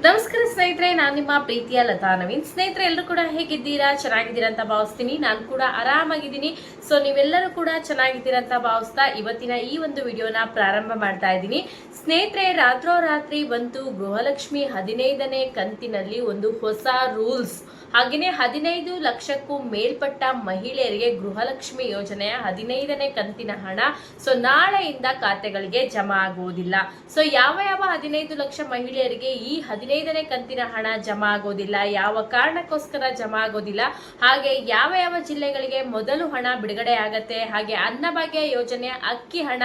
Damos ಸ್ನೇಹಿತರೆ, ನಾನು ನಿಮ್ಮ ಪ್ರೀತಿಯ ಲತಾ ನವೀನ್. ಸ್ನೇಹಿತರೆ, ಎಲ್ಲರೂ ಕೂಡ ಹೇಗಿದ್ದೀರಾ? ಚೆನ್ನಾಗಿದ್ದೀರಾ ಅಂತ ಭಾವಿಸ್ತೀನಿ. ನಾನು ಕೂಡ ಆರಾಮಾಗಿದ್ದೀನಿ. ಸೊ ನೀವೆಲ್ಲರೂ ಕೂಡ ಚೆನ್ನಾಗಿದ್ದೀರಾ ಅಂತ ಭಾವಿಸ್ತಾ ಇವತ್ತಿನ ಈ ಒಂದು ವಿಡಿಯೋನ ಪ್ರಾರಂಭ ಮಾಡ್ತಾ ಇದ್ದೀನಿ. ಸ್ನೇಹಿತರೆ, ರಾತ್ರೋರಾತ್ರಿ ಬಂತು ಗೃಹಲಕ್ಷ್ಮಿ ಹದಿನೈದನೇ ಕಂತಿನಲ್ಲಿ ಒಂದು ಹೊಸ ರೂಲ್ಸ್. ಹಾಗೆಯೇ ಹದಿನೈದು ಲಕ್ಷಕ್ಕೂ ಮೇಲ್ಪಟ್ಟ ಮಹಿಳೆಯರಿಗೆ ಗೃಹಲಕ್ಷ್ಮಿ ಯೋಜನೆಯ ಹದಿನೈದನೇ ಕಂತಿನ ಹಣ ಸೊ, ನಾಳೆಯಿಂದ ಖಾತೆಗಳಿಗೆ ಜಮಾ ಆಗುವುದಿಲ್ಲ. ಸೊ ಯಾವ ಯಾವ ಹದಿನೈದು ಲಕ್ಷ ಮಹಿಳೆಯರಿಗೆ ಈ ಹದಿನೈದನೇ ಕಂತಿನ ಹಣ ಜಮಾ ಆಗೋದಿಲ್ಲ, ಯಾವ ಕಾರಣಕ್ಕೋಸ್ಕರ ಜಮಾ ಆಗೋದಿಲ್ಲ, ಹಾಗೆ ಯಾವ ಯಾವ ಜಿಲ್ಲೆಗಳಿಗೆ ಮೊದಲು ಹಣ ಬಿಡುಗಡೆ ಆಗತ್ತೆ, ಹಾಗೆ ಅನ್ನಭಾಗ್ಯ ಯೋಜನೆ ಅಕ್ಕಿ ಹಣ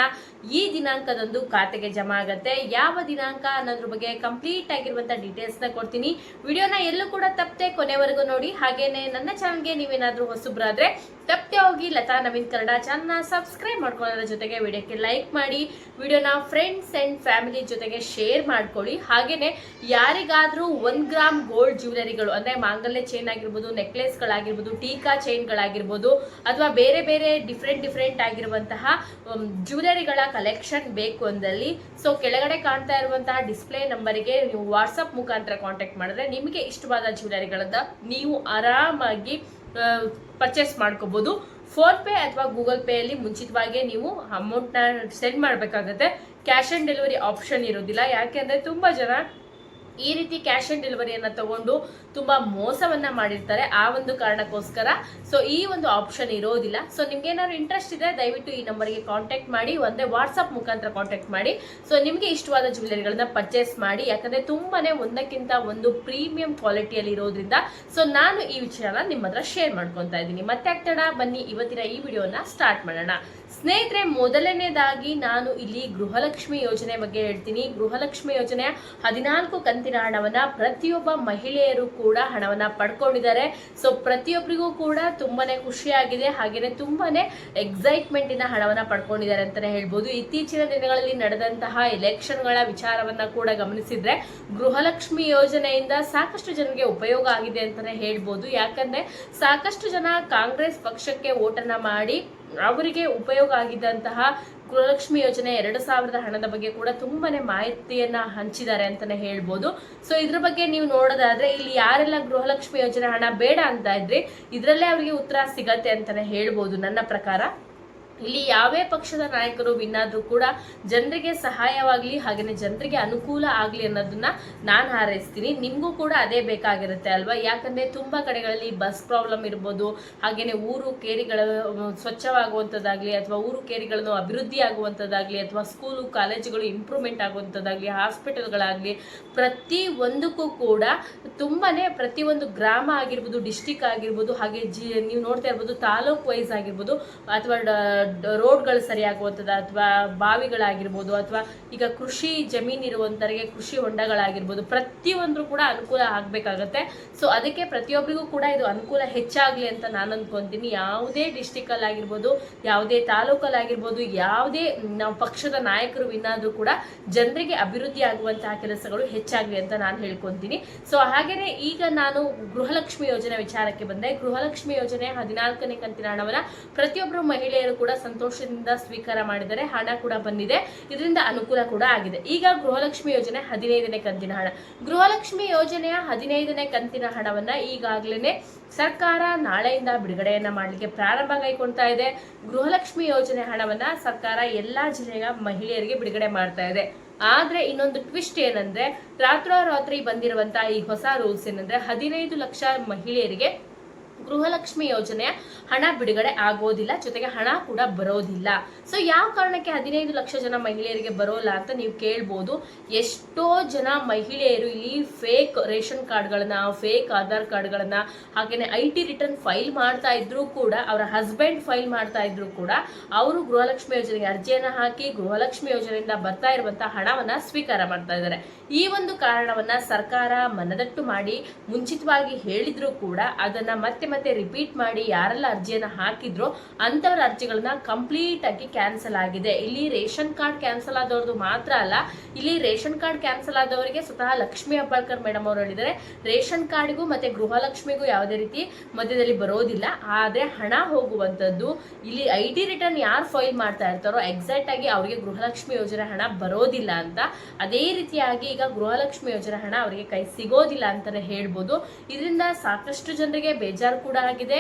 ಈ ದಿನಾಂಕದಂದು ಖಾತೆಗೆ ಜಮಾ ಆಗತ್ತೆ. ಯಾವ ದಿನಾಂಕ ಅನ್ನೋದ್ರ ಬಗ್ಗೆ ಕಂಪ್ಲೀಟ್ ಆಗಿರುವಂತ ಡೀಟೇಲ್ಸ್ನ ಕೊಡ್ತೀನಿ. ವಿಡಿಯೋನ ಎಲ್ಲೂ ಕೂಡ ತಪ್ಪದೆ ಕೊನೆವರೆಗೂ ನೋಡಿ. ಹಾಗೇನೆ ನನ್ನ ಚಾನಲ್ಗೆ ನೀವೇನಾದರೂ ಹೊಸಬ್ರಾದ್ರೆ ತಪ್ಪದೆ ಹೋಗಿ ಲತಾ ನವೀನ್ ಕನ್ನಡ ಚಾನಲ್ನ ಸಬ್ಸ್ಕ್ರೈಬ್ ಮಾಡ್ಕೊಳ್ಳೋದ್ರ ಜೊತೆಗೆ ವಿಡಿಯೋಕ್ಕೆ ಲೈಕ್ ಮಾಡಿ, ವಿಡಿಯೋನ ಫ್ರೆಂಡ್ಸ್ ಆ್ಯಂಡ್ ಫ್ಯಾಮಿಲಿ ಜೊತೆಗೆ ಶೇರ್ ಮಾಡ್ಕೊಳ್ಳಿ. ಹಾಗೆಯೇ ಯಾರಿಗಾದರೂ ಒನ್ ಗ್ರಾಮ್ ಗೋಲ್ಡ್ ಜ್ಯುವೆಲರಿಗಳು ಅಂದರೆ ಮಾಂಗಲ್ಯ ಚೈನ್ ಆಗಿರ್ಬೋದು ನೆಕ್ಲೆಸ್ಗಳಾಗಿರ್ಬೋದು ಟೀಕಾ ಚೈನ್ಗಳಾಗಿರ್ಬೋದು ಅಥವಾ ಬೇರೆ ಬೇರೆ ಡಿಫ್ರೆಂಟ್ ಡಿಫ್ರೆಂಟ್ ಆಗಿರುವಂತಹ ಜ್ಯುವೆಲರಿಗಳ ಕಲೆಕ್ಷನ್ ಬೇಕು ಅಂದಲ್ಲಿ ಸೊ ಕೆಳಗಡೆ ಕಾಣ್ತಾ ಇರುವಂತಹ ಡಿಸ್ಪ್ಲೇ ನಂಬರಿಗೆ ನೀವು ವಾಟ್ಸಪ್ ಮುಖಾಂತರ ಕಾಂಟ್ಯಾಕ್ಟ್ ಮಾಡಿದ್ರೆ ನಿಮಗೆ ಇಷ್ಟವಾದ ಜ್ಯುವೆಲರಿಗಳನ್ನ ನೀವು ಆರಾಮಾಗಿ ಪರ್ಚೇಸ್ ಮಾಡ್ಕೋಬಹುದು ಫೋನ್ ಪೇ ಅಥವಾ ಗೂಗಲ್ ಪೇ ಅಲ್ಲಿ ಮುಂಚಿತವಾಗಿ ನೀವು ಅಮೌಂಟ್ನ ಸೆಂಡ್ ಮಾಡಬೇಕಾಗತ್ತೆ. ಕ್ಯಾಶ್ ಆನ್ ಡೆಲಿವರಿ ಆಪ್ಷನ್ ಇರೋದಿಲ್ಲ. ಯಾಕೆಂದ್ರೆ ತುಂಬಾ ಜನ ಈ ರೀತಿ ಕ್ಯಾಶ್ ಆನ್ ಡೆಲಿವರಿಯನ್ನು ತಗೊಂಡು ತುಂಬಾ ಮೋಸವನ್ನ ಮಾಡಿರ್ತಾರೆ ಆ ಒಂದು ಕಾರಣಕ್ಕೋಸ್ಕರ. ಸೊ ಈ ಒಂದು ಆಪ್ಷನ್ ಇರೋದಿಲ್ಲ. ಸೊ ನಿಮ್ಗೆ ಏನಾದ್ರು ಇಂಟ್ರೆಸ್ಟ್ ಇದೆ ದಯವಿಟ್ಟು ಈ ನಂಬರ್ಗೆ ಕಾಂಟ್ಯಾಕ್ಟ್ ಮಾಡಿ, ಒಂದೇ ವಾಟ್ಸಪ್ ಮುಖಾಂತರ ಕಾಂಟ್ಯಾಕ್ಟ್ ಮಾಡಿ. ಸೊ ನಿಮಗೆ ಇಷ್ಟವಾದ ಜ್ಯುವೆಲರಿಗಳನ್ನ ಪರ್ಚೇಸ್ ಮಾಡಿ. ಯಾಕಂದ್ರೆ ತುಂಬಾನೇ ಒಂದಕ್ಕಿಂತ ಒಂದು ಪ್ರೀಮಿಯಂ ಕ್ವಾಲಿಟಿಯಲ್ಲಿ ಇರೋದ್ರಿಂದ ಸೊ ನಾನು ಈ ವಿಷಯನ ನಿಮ್ಮ ಹತ್ರ ಶೇರ್ ಮಾಡ್ಕೊತಾ ಇದ್ದೀನಿ. ಮತ್ತೆ ಆಗ್ತಡ ಬನ್ನಿ, ಇವತ್ತಿನ ಈ ವಿಡಿಯೋನ ಸ್ಟಾರ್ಟ್ ಮಾಡೋಣ. ಸ್ನೇಹಿತರೆ, ಮೊದಲನೇದಾಗಿ ನಾನು ಇಲ್ಲಿ ಗೃಹಲಕ್ಷ್ಮಿ ಯೋಜನೆ ಬಗ್ಗೆ ಹೇಳ್ತೀನಿ. ಗೃಹಲಕ್ಷ್ಮಿ ಯೋಜನೆ ಹದಿನಾಲ್ಕು ಕಂತಿನ ಹಣವನ್ನ ಪ್ರತಿಯೊಬ್ಬ ಮಹಿಳೆಯರು ಕೂಡ ಹಣವನ್ನ ಪಡ್ಕೊಂಡಿದ್ದಾರೆ. ಸೊ ಪ್ರತಿಯೊಬ್ಬರಿಗೂ ಕೂಡ ತುಂಬಾನೇ ಖುಷಿಯಾಗಿದೆ. ಹಾಗೆಯೇ ತುಂಬಾನೇ ಎಕ್ಸೈಟ್ಮೆಂಟಿನ ಹಣವನ್ನು ಪಡ್ಕೊಂಡಿದ್ದಾರೆ ಅಂತಲೇ ಹೇಳ್ಬೋದು. ಇತ್ತೀಚಿನ ದಿನಗಳಲ್ಲಿ ನಡೆದಂತಹ ಎಲೆಕ್ಷನ್ಗಳ ವಿಚಾರವನ್ನ ಕೂಡ ಗಮನಿಸಿದ್ರೆ, ಗೃಹಲಕ್ಷ್ಮಿ ಯೋಜನೆಯಿಂದ ಸಾಕಷ್ಟು ಜನರಿಗೆ ಉಪಯೋಗ ಆಗಿದೆ ಅಂತಲೇ ಹೇಳ್ಬೋದು. ಯಾಕಂದ್ರೆ ಸಾಕಷ್ಟು ಜನ ಕಾಂಗ್ರೆಸ್ ಪಕ್ಷಕ್ಕೆ ಓಟನ್ನ ಮಾಡಿ ಅವರಿಗೆ ಉಪಯೋಗ ಆಗಿದ್ದಂತಹ ಗೃಹಲಕ್ಷ್ಮಿ ಯೋಜನೆ ಎರಡು ಸಾವಿರದ ಹಣದ ಬಗ್ಗೆ ಕೂಡ ತುಂಬಾನೇ ಮಾಹಿತಿಯನ್ನ ಹಂಚಿದ್ದಾರೆ ಅಂತಾನೆ ಹೇಳ್ಬೋದು. ಸೊ ಇದ್ರ ಬಗ್ಗೆ ನೀವು ನೋಡೋದಾದ್ರೆ ಇಲ್ಲಿ ಯಾರೆಲ್ಲ ಗೃಹಲಕ್ಷ್ಮಿ ಯೋಜನೆ ಹಣ ಬೇಡ ಅಂತ ಇದ್ರೆ ಇದ್ರಲ್ಲೇ ಅವರಿಗೆ ಉತ್ತರ ಸಿಗತ್ತೆ ಅಂತಾನೆ ಹೇಳ್ಬೋದು ನನ್ನ ಪ್ರಕಾರ. ಇಲ್ಲಿ ಯಾವೇ ಪಕ್ಷದ ನಾಯಕರು ವಿನ್ ಆದ್ರೂ ಕೂಡ ಜನರಿಗೆ ಸಹಾಯವಾಗಲಿ ಹಾಗೇನೆ ಜನರಿಗೆ ಅನುಕೂಲ ಆಗಲಿ ಅನ್ನೋದನ್ನ ನಾನು ಹಾರೈಸ್ತೀನಿ. ನಿಮಗೂ ಕೂಡ ಅದೇ ಬೇಕಾಗಿರುತ್ತೆ ಅಲ್ವಾ? ಯಾಕಂದ್ರೆ ತುಂಬಾ ಕಡೆಗಳಲ್ಲಿ ಬಸ್ ಪ್ರಾಬ್ಲಮ್ ಇರ್ಬೋದು, ಹಾಗೇನೆ ಊರು ಕೇರಿಗಳ ಸ್ವಚ್ಛವಾಗುವಂಥದ್ದಾಗಲಿ ಅಥವಾ ಊರು ಕೇರಿಗಳನ್ನು ಅಭಿವೃದ್ಧಿ ಆಗುವಂಥದ್ದಾಗಲಿ ಅಥವಾ ಸ್ಕೂಲು ಕಾಲೇಜುಗಳು ಇಂಪ್ರೂವ್ಮೆಂಟ್ ಆಗುವಂಥದ್ದಾಗಲಿ ಹಾಸ್ಪಿಟಲ್ಗಳಾಗಲಿ ಪ್ರತಿ ಒಂದಕ್ಕೂ ಕೂಡ ತುಂಬಾನೇ ಪ್ರತಿಯೊಂದು ಗ್ರಾಮ ಆಗಿರ್ಬೋದು ಡಿಸ್ಟಿಕ್ ಆಗಿರ್ಬೋದು, ಹಾಗೆ ನೀವು ನೋಡ್ತಾ ಇರ್ಬೋದು, ತಾಲೂಕ್ ವೈಸ್ ಆಗಿರ್ಬೋದು, ಅಥವಾ ರೋಡ್ಗಳು ಸರಿಯಾಗುವಂಥದ್ದು ಅಥವಾ ಬಾವಿಗಳಾಗಿರ್ಬೋದು ಅಥವಾ ಈಗ ಕೃಷಿ ಜಮೀನ್ ಇರುವಂತರಿಗೆ ಕೃಷಿ ಹೊಂಡಗಳಾಗಿರ್ಬೋದು ಪ್ರತಿಯೊಂದು ಕೂಡ ಅನುಕೂಲ ಆಗಬೇಕಾಗತ್ತೆ. ಸೊ ಅದಕ್ಕೆ ಪ್ರತಿಯೊಬ್ಬರಿಗೂ ಕೂಡ ಇದು ಅನುಕೂಲ ಹೆಚ್ಚಾಗಲಿ ಅಂತ ನಾನು ಅನ್ಕೊಂತೀನಿ. ಯಾವುದೇ ಡಿಸ್ಟಿಕ್ ಅಲ್ಲಿ ಆಗಿರ್ಬೋದು ಯಾವುದೇ ತಾಲೂಕಲ್ಲಿ ಆಗಿರ್ಬೋದು ಯಾವುದೇ ನಾವು ಪಕ್ಷದ ನಾಯಕರು ವಿನ್ನಾದ್ರೂ ಕೂಡ ಜನರಿಗೆ ಅಭಿವೃದ್ಧಿ ಆಗುವಂತಹ ಕೆಲಸಗಳು ಹೆಚ್ಚಾಗಲಿ ಅಂತ ನಾನು ಹೇಳ್ಕೊಂತೀನಿ. ಸೊ ಹಾಗೆಯೇ ಈಗ ನಾನು ಗೃಹಲಕ್ಷ್ಮಿ ಯೋಜನೆ ವಿಚಾರಕ್ಕೆ ಬಂದೆ. ಗೃಹಲಕ್ಷ್ಮಿ ಯೋಜನೆ ಹದಿನಾಲ್ಕನೇ ಕಂತಿನ ಹಣವನ್ನ ಪ್ರತಿಯೊಬ್ಬರು ಮಹಿಳೆಯರು ಕೂಡ ಸಂತೋಷದಿಂದ ಸ್ವೀಕಾರ ಮಾಡಿದರೆ ಹಣ ಕೂಡ ಬಂದಿದೆ. ಇದರಿಂದ ಅನುಕೂಲ ಕೂಡ ಆಗಿದೆ. ಈಗ ಗೃಹಲಕ್ಷ್ಮಿ ಯೋಜನೆ ಹದಿನೈದನೇ ಕಂತಿನ ಹಣ. ಗೃಹಲಕ್ಷ್ಮಿ ಯೋಜನೆಯ ಹದಿನೈದನೇ ಕಂತಿನ ಹಣವನ್ನ ಈಗಾಗಲೇ ಸರ್ಕಾರ ನಾಳೆಯಿಂದ ಬಿಡುಗಡೆಯನ್ನ ಮಾಡಲಿಕ್ಕೆ ಪ್ರಾರಂಭ ಕೈಗೊಳ್ತಾ ಇದೆ. ಗೃಹಲಕ್ಷ್ಮಿ ಯೋಜನೆ ಹಣವನ್ನ ಸರ್ಕಾರ ಎಲ್ಲಾ ಜಿಲ್ಲೆಯ ಮಹಿಳೆಯರಿಗೆ ಬಿಡುಗಡೆ ಮಾಡ್ತಾ ಇದೆ. ಆದ್ರೆ ಇನ್ನೊಂದು ಟ್ವಿಸ್ಟ್ ಏನಂದ್ರೆ ರಾತ್ರೋರಾತ್ರಿ ಬಂದಿರುವಂತಹ ಈ ಹೊಸ ರೂಲ್ಸ್ ಏನಂದ್ರೆ ಹದಿನೈದು ಲಕ್ಷ ಮಹಿಳೆಯರಿಗೆ ಗೃಹಲಕ್ಷ್ಮಿ ಯೋಜನೆಯ ಹಣ ಬಿಡುಗಡೆ ಆಗೋದಿಲ್ಲ, ಜೊತೆಗೆ ಹಣ ಕೂಡ ಬರೋದಿಲ್ಲ. ಸೊ ಯಾವ ಕಾರಣಕ್ಕೆ ಹದಿನೈದು ಲಕ್ಷ ಜನ ಮಹಿಳೆಯರಿಗೆ ಬರೋಲ್ಲ ಅಂತ ನೀವು ಕೇಳ್ಬೋದು. ಎಷ್ಟೋ ಜನ ಮಹಿಳೆಯರು ಇಲ್ಲಿ ಫೇಕ್ ರೇಷನ್ ಕಾರ್ಡ್ಗಳನ್ನ ಫೇಕ್ ಆಧಾರ್ ಕಾರ್ಡ್ಗಳನ್ನ ಹಾಗೆಯೇ ಐ ಟಿ ರಿಟರ್ನ್ ಫೈಲ್ ಮಾಡ್ತಾ ಇದ್ರೂ ಕೂಡ, ಅವರ ಹಸ್ಬೆಂಡ್ ಫೈಲ್ ಮಾಡ್ತಾ ಇದ್ರು ಕೂಡ, ಅವರು ಗೃಹಲಕ್ಷ್ಮಿ ಯೋಜನೆಗೆ ಅರ್ಜಿಯನ್ನ ಹಾಕಿ, ಗೃಹಲಕ್ಷ್ಮಿ ಯೋಜನೆಯಿಂದ ಬರ್ತಾ ಇರುವಂತಹ ಹಣವನ್ನ ಸ್ವೀಕಾರ ಮಾಡ್ತಾ ಇದ್ದಾರೆ. ಈ ಒಂದು ಕಾರಣವನ್ನ ಸರ್ಕಾರ ಮನದಟ್ಟು ಮಾಡಿ, ಮುಂಚಿತವಾಗಿ ಹೇಳಿದ್ರು ಕೂಡ ಅದನ್ನ ಮತ್ತೆ ಮತ್ತೆ ರಿಪೀಟ್ ಮಾಡಿ ಯಾರೆಲ್ಲ ಅರ್ಜಿಯನ್ನು ಹಾಕಿದ್ರು ಅಂತವರ ಅರ್ಜಿಗಳನ್ನ ಕಂಪ್ಲೀಟ್ ಆಗಿ ಕ್ಯಾನ್ಸಲ್ ಆಗಿದೆ. ಇಲ್ಲಿ ರೇಷನ್ ಕಾರ್ಡ್ ಕ್ಯಾನ್ಸಲ್ ಆದವ್ರದ್ದು ಮಾತ್ರ ಅಲ್ಲ, ಇಲ್ಲಿ ರೇಷನ್ ಕಾರ್ಡ್ ಕ್ಯಾನ್ಸಲ್ ಆದವರಿಗೆ ಸ್ವತಃ ಲಕ್ಷ್ಮಿ ಅಬ್ಬಾಳ್ಕರ್ ಮೇಡಮ್ ಅವರು ಹೇಳಿದ್ದಾರೆ. ರೇಷನ್ ಕಾರ್ಡ್ಗೂ ಮತ್ತೆ ಗೃಹಲಕ್ಷ್ಮಿಗೂ ಯಾವುದೇ ರೀತಿ ಮಧ್ಯದಲ್ಲಿ ಬರೋದಿಲ್ಲ. ಆದ್ರೆ ಹಣ ಹೋಗುವಂತದ್ದು ಇಲ್ಲಿ ಐ ಡಿ ರಿಟರ್ನ್ ಯಾರು ಫೈಲ್ ಮಾಡ್ತಾ ಇರ್ತಾರೋ ಎಕ್ಸಾಕ್ಟ್ ಆಗಿ ಅವರಿಗೆ ಗೃಹಲಕ್ಷ್ಮಿ ಯೋಜನೆ ಹಣ ಬರೋದಿಲ್ಲ ಅಂತ, ಅದೇ ರೀತಿಯಾಗಿ ಈಗ ಗೃಹಲಕ್ಷ್ಮಿ ಯೋಜನೆ ಹಣ ಅವರಿಗೆ ಕೈ ಸಿಗೋದಿಲ್ಲ ಅಂತಲೇ ಹೇಳ್ಬೋದು. ಇದರಿಂದ ಸಾಕಷ್ಟು ಜನರಿಗೆ ಬೇಜಾರು ಕೂಡ ಆಗಿದೆ.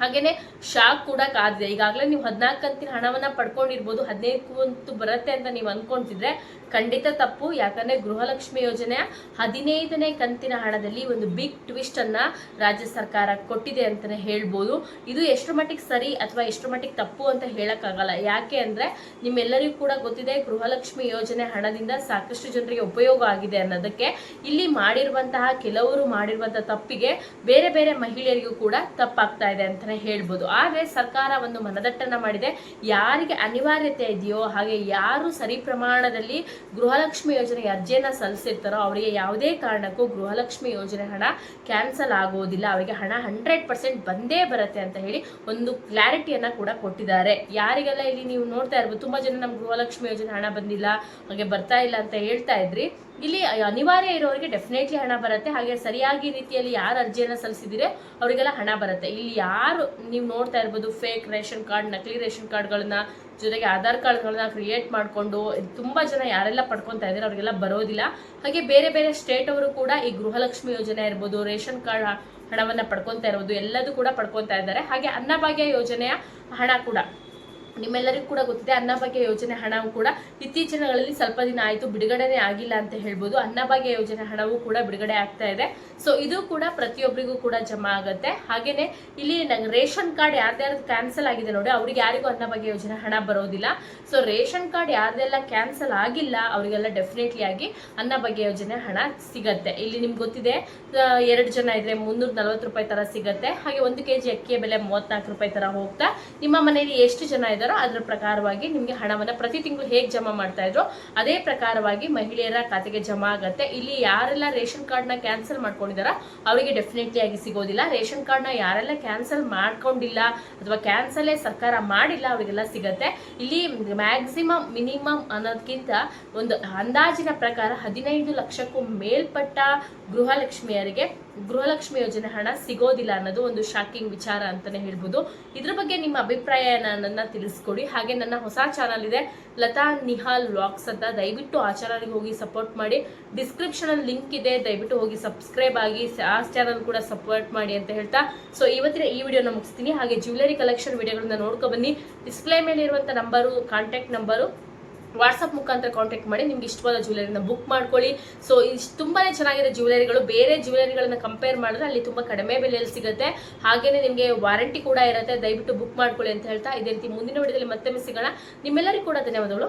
ಹಾಗೇನೆ ಶಾಕ್ ಕೂಡ ಕಾದಿದೆ. ಈಗಾಗಲೇ ನೀವು ಹದಿನಾಲ್ಕು ಕಂತಿನ ಹಣವನ್ನ ಪಡ್ಕೊಂಡಿರ್ಬೋದು ಹದಿನೈದು ಕಂತು ಬರುತ್ತೆ ಅಂತ ನೀವು ಅನ್ಕೊಂತಿದ್ರೆ ಖಂಡಿತ ತಪ್ಪು. ಯಾಕಂದ್ರೆ ಗೃಹಲಕ್ಷ್ಮಿ ಯೋಜನೆಯ ಹದಿನೈದನೇ ಕಂತಿನ ಹಣದಲ್ಲಿ ಒಂದು ಬಿಗ್ ಟ್ವಿಸ್ಟ್ ಅನ್ನ ರಾಜ್ಯ ಸರ್ಕಾರ ಕೊಟ್ಟಿದೆ ಅಂತಾನೆ ಹೇಳ್ಬೋದು. ಇದು ಎಷ್ಟು ಮಟ್ಟಿಗೆ ಸರಿ ಅಥವಾ ಎಷ್ಟು ಮಟ್ಟಿಗೆ ತಪ್ಪು ಅಂತ ಹೇಳಕ್ಕಾಗಲ್ಲ. ಯಾಕೆ ಅಂದ್ರೆ ನಿಮ್ಮೆಲ್ಲರಿಗೂ ಕೂಡ ಗೊತ್ತಿದೆ, ಗೃಹಲಕ್ಷ್ಮಿ ಯೋಜನೆ ಹಣದಿಂದ ಸಾಕಷ್ಟು ಜನರಿಗೆ ಉಪಯೋಗ ಆಗಿದೆ ಅನ್ನೋದಕ್ಕೆ. ಇಲ್ಲಿ ಮಾಡಿರುವಂತಹ, ಕೆಲವರು ಮಾಡಿರುವಂತಹ ತಪ್ಪಿಗೆ ಬೇರೆ ಬೇರೆ ಮಹಿಳೆಯರಿಗೂ ಕೂಡ ತಪ್ಪಾಗ್ತಾ ಇದೆ ಅಂತಾನೆ ಹೇಳ್ಬೋದು. ಆದ್ರೆ ಸರ್ಕಾರ ಒಂದು ಮನದಟ್ಟನ್ನ ಮಾಡಿದೆ. ಯಾರಿಗೆ ಅನಿವಾರ್ಯತೆ ಇದೆಯೋ ಹಾಗೆ ಯಾರು ಸರಿ ಪ್ರಮಾಣದಲ್ಲಿ ಗೃಹಲಕ್ಷ್ಮಿ ಯೋಜನೆಗೆ ಅರ್ಜಿಯನ್ನ ಸಲ್ಲಿಸಿರ್ತಾರೋ ಅವರಿಗೆ ಯಾವುದೇ ಕಾರಣಕ್ಕೂ ಗೃಹಲಕ್ಷ್ಮಿ ಯೋಜನೆ ಹಣ ಕ್ಯಾನ್ಸಲ್ ಆಗೋದಿಲ್ಲ. ಅವರಿಗೆ ಹಣ ಹಂಡ್ರೆಡ್ ಪರ್ಸೆಂಟ್ ಬಂದೇ ಬರುತ್ತೆ ಅಂತ ಹೇಳಿ ಒಂದು ಕ್ಲಾರಿಟಿಯನ್ನ ಕೂಡ ಕೊಟ್ಟಿದ್ದಾರೆ. ಯಾರಿಗೆಲ್ಲ ಇಲ್ಲಿ ನೀವು ನೋಡ್ತಾ ಇರ್ಬೋದು, ತುಂಬಾ ಜನ ನಮ್ಮ ಗೃಹಲಕ್ಷ್ಮಿ ಯೋಜನೆ ಹಣ ಬಂದಿಲ್ಲ, ಹಾಗೆ ಬರ್ತಾ ಇಲ್ಲ ಅಂತ ಹೇಳ್ತಾ ಇದ್ರಿ. ಇಲ್ಲಿ ಅನಿವಾರ್ಯ ಇರೋರಿಗೆ ಡೆಫಿನೆಟ್ಲಿ ಹಣ ಬರುತ್ತೆ. ಹಾಗೆ ಸರಿಯಾಗಿ ರೀತಿಯಲ್ಲಿ ಯಾರು ಅರ್ಜಿಯನ್ನು ಸಲ್ಲಿಸಿದಿರೆ ಅವರಿಗೆಲ್ಲ ಹಣ ಬರುತ್ತೆ. ಇಲ್ಲಿ ಯಾರು, ನೀವು ನೋಡ್ತಾ ಇರ್ಬೋದು ಫೇಕ್ ರೇಷನ್ ಕಾರ್ಡ್ ನಕಲಿ ರೇಷನ್ ಕಾರ್ಡ್ಗಳನ್ನ ಜೊತೆಗೆ ಆಧಾರ್ ಕಾರ್ಡ್ಗಳನ್ನ ಕ್ರಿಯೇಟ್ ಮಾಡಿಕೊಂಡು ತುಂಬ ಜನ ಯಾರೆಲ್ಲ ಪಡ್ಕೊತಾ ಇದ್ದಾರೆ ಅವರಿಗೆಲ್ಲ ಬರೋದಿಲ್ಲ. ಹಾಗೆ ಬೇರೆ ಬೇರೆ ಸ್ಟೇಟ್ ಅವರು ಕೂಡ ಈ ಗೃಹಲಕ್ಷ್ಮಿ ಯೋಜನೆ ಇರ್ಬೋದು, ರೇಷನ್ ಕಾರ್ಡ್ ಹಣವನ್ನು ಪಡ್ಕೊತಾ ಇರೋದು ಎಲ್ಲದೂ ಕೂಡ ಪಡ್ಕೊತಾ ಇದ್ದಾರೆ. ಹಾಗೆ ಅನ್ನಭಾಗ್ಯ ಯೋಜನೆಯ ಹಣ ಕೂಡ. ನಿಮ್ಮೆಲ್ಲರಿಗೂ ಕೂಡ ಗೊತ್ತಿದೆ ಅನ್ನಭಾಗ್ಯ ಯೋಜನೆ ಹಣವು ಕೂಡ ಇತ್ತೀಚಿನ ದಿನಗಳಲ್ಲಿ ಸ್ವಲ್ಪ ದಿನ ಆಯಿತು, ಬಿಡುಗಡೆನೇ ಆಗಿಲ್ಲ ಅಂತ ಹೇಳ್ಬೋದು. ಅನ್ನಭಾಗ್ಯ ಯೋಜನೆ ಹಣವು ಕೂಡ ಬಿಡುಗಡೆ ಆಗ್ತಾ ಇದೆ. ಸೊ ಇದು ಕೂಡ ಪ್ರತಿಯೊಬ್ಬರಿಗೂ ಕೂಡ ಜಮಾ ಆಗುತ್ತೆ. ಹಾಗೆಯೇ ಇಲ್ಲಿ ನಂಗೆ ರೇಷನ್ ಕಾರ್ಡ್ ಯಾರ್ದ್ಯಾರ್ದು ಕ್ಯಾನ್ಸಲ್ ಆಗಿದೆ ನೋಡಿ, ಅವ್ರಿಗೆ ಯಾರಿಗೂ ಅನ್ನಭಾಗ್ಯ ಯೋಜನೆ ಹಣ ಬರೋದಿಲ್ಲ. ಸೊ ರೇಷನ್ ಕಾರ್ಡ್ ಯಾರ್ದೆಲ್ಲ ಕ್ಯಾನ್ಸಲ್ ಆಗಿಲ್ಲ, ಅವರಿಗೆಲ್ಲ ಡೆಫಿನೆಟ್ಲಿ ಆಗಿ ಅನ್ನಭಾಗ್ಯ ಯೋಜನೆ ಹಣ ಸಿಗತ್ತೆ. ಇಲ್ಲಿ ನಿಮ್ಗೆ ಗೊತ್ತಿದೆ ಎರಡು ಜನ ಇದ್ರೆ ಮುನ್ನೂರ ನಲ್ವತ್ತು ರೂಪಾಯಿ ತರ ಸಿಗತ್ತೆ. ಹಾಗೆ ಒಂದು ಕೆಜಿ ಅಕ್ಕಿಯ ಬೆಲೆ ಮೂವತ್ನಾಲ್ಕು ರೂಪಾಯಿ ತರ ಹೋಗ್ತಾ, ನಿಮ್ಮ ಮನೆಯಲ್ಲಿ ಎಷ್ಟು ಜನ ಇದ್ದಾರೋ ಅದರ ಪ್ರಕಾರವಾಗಿ ನಿಮಗೆ ಹಣವನ್ನ ಪ್ರತಿ ತಿಂಗಳು ಹೇಗೆ ಜಮಾ ಮಾಡ್ತಾ ಇದ್ರು ಅದೇ ಪ್ರಕಾರವಾಗಿ ಮಹಿಳೆಯರ ಖಾತೆಗೆ ಜಮಾ ಆಗುತ್ತೆ. ಇಲ್ಲಿ ಯಾರೆಲ್ಲ ರೇಷನ್ ಕಾರ್ಡ್ನ ಕ್ಯಾನ್ಸಲ್ ಮಾಡ್ಕೊಂಡಿದಾರ ಅವರಿಗೆ ಡೆಫಿನೆಟ್ಲಿ ಆಗಿ ಸಿಗೋದಿಲ್ಲ. ರೇಷನ್ ಕಾರ್ಡ್ನ ಯಾರೆಲ್ಲ ಕ್ಯಾನ್ಸಲ್ ಮಾಡ್ಕೊಂಡಿಲ್ಲ ಅಥವಾ ಕ್ಯಾನ್ಸಲೇ ಸರ್ಕಾರ ಮಾಡಿಲ್ಲ ಅವರಿಗೆಲ್ಲ ಸಿಗತ್ತೆ. ಇಲ್ಲಿ ಮ್ಯಾಕ್ಸಿಮಮ್, ಮಿನಿಮಮ್ ಅನ್ನೋದಕ್ಕಿಂತ ಒಂದು ಅಂದಾಜಿನ ಪ್ರಕಾರ ಹದಿನೈದು ಲಕ್ಷಕ್ಕೂ ಮೇಲ್ಪಟ್ಟ ಗೃಹಲಕ್ಷ್ಮಿಯರಿಗೆ ಗೃಹಲಕ್ಷ್ಮಿ ಯೋಜನೆ ಹಣ ಸಿಗೋದಿಲ್ಲ ಅನ್ನೋದು ಒಂದು ಶಾಕಿಂಗ್ ವಿಚಾರ ಅಂತಾನೆ ಹೇಳ್ಬೋದು. ಇದ್ರ ಬಗ್ಗೆ ನಿಮ್ಮ ಅಭಿಪ್ರಾಯ ನನ್ನ ತಿಳಿಸ್ಕೊಡಿ. ಹಾಗೆ ನನ್ನ ಹೊಸ ಚಾನಲ್ ಇದೆ, ಲತಾ ನಿಹಾಲ್ ವ್ಲಾಗ್ಸ್ ಅಂತ. ದಯವಿಟ್ಟು ಆ ಚಾನಲ್ಗೆ ಹೋಗಿ ಸಪೋರ್ಟ್ ಮಾಡಿ. ಡಿಸ್ಕ್ರಿಪ್ಷನ್ ಅಲ್ಲಿ ಲಿಂಕ್ ಇದೆ. ದಯವಿಟ್ಟು ಹೋಗಿ ಸಬ್ಸ್ಕ್ರೈಬ್ ಆಗಿ ಆ ಚಾನಲ್ ಕೂಡ ಸಪೋರ್ಟ್ ಮಾಡಿ ಅಂತ ಹೇಳ್ತಾ. ಸೊ ಇವತ್ತಿನ ಈ ವಿಡಿಯೋನ ಮುಗಿಸ್ತೀನಿ. ಹಾಗೆ ಜ್ಯುವೆಲರಿ ಕಲೆಕ್ಷನ್ ವಿಡಿಯೋಗಳನ್ನ ನೋಡ್ಕೊ ಬನ್ನಿ. ಡಿಸ್ಪ್ಲೇ ಮೇಲೆ ಇರುವಂತ ನಂಬರು ಕಾಂಟ್ಯಾಕ್ಟ್ ನಂಬರು ವಾಟ್ಸಪ್ ಮುಖಾಂತರ ಕಾಂಟ್ಯಾಕ್ಟ್ ಮಾಡಿ ನಿಮ್ಗೆ ಇಷ್ಟವಾದ ಜ್ಯುವೆಲರಿನ ಬುಕ್ ಮಾಡ್ಕೊಳ್ಳಿ. ಸೊ ಇಷ್ಟು ತುಂಬಾನೇ ಚೆನ್ನಾಗಿದೆ ಜ್ಯುವೆಲರಿಗಳು ಬೇರೆ ಜ್ಯುವೆಲರಿಗಳನ್ನ ಕಂಪೇರ್ ಮಾಡಿದ್ರೆ ಅಲ್ಲಿ ತುಂಬಾ ಕಡಿಮೆ ಬೆಲೆಯಲ್ಲಿ ಸಿಗುತ್ತೆ. ಹಾಗೇನೆ ನಿಮಗೆ ವಾರಂಟಿ ಕೂಡ ಇರುತ್ತೆ. ದಯವಿಟ್ಟು ಬುಕ್ ಮಾಡ್ಕೊಳ್ಳಿ ಅಂತ ಹೇಳ್ತಾ ಇದೇ ರೀತಿ ಮುಂದಿನ ವಿಡಿಯೋದಲ್ಲಿ ಮತ್ತೆ ಸಿಗೋಣ. ನಿಮ್ಮೆಲ್ಲರಿಗೂ ಕೂಡ ಧನ್ಯವಾದಗಳು.